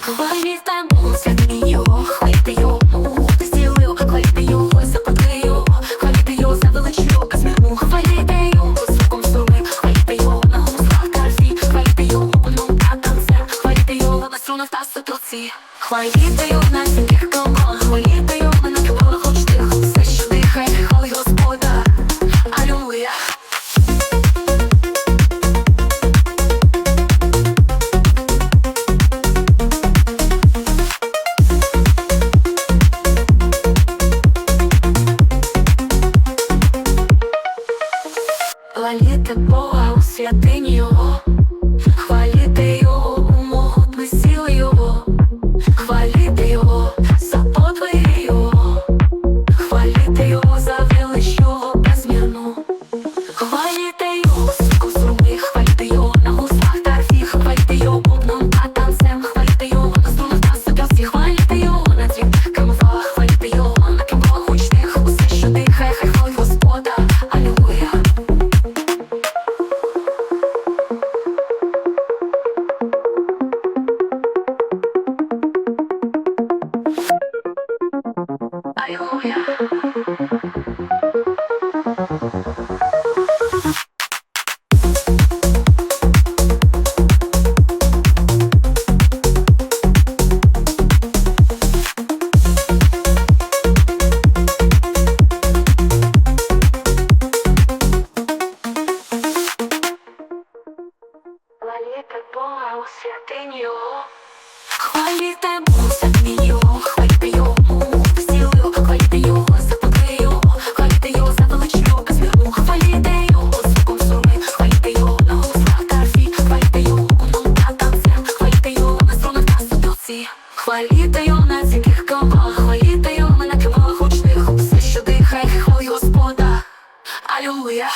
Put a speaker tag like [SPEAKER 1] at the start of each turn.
[SPEAKER 1] Хвалітимо святині його, хваліти його, ти зцілив, хваліти його, западки його, хваліти його за величину, безмірну, хваліти його, звуком струми, хваліти його на гуслах карфі, хваліти його бубном та танцем, хваліти його на струнах та Хваліте Бога у святині Його, хваліте Хваліте буса мій його Hallelujah.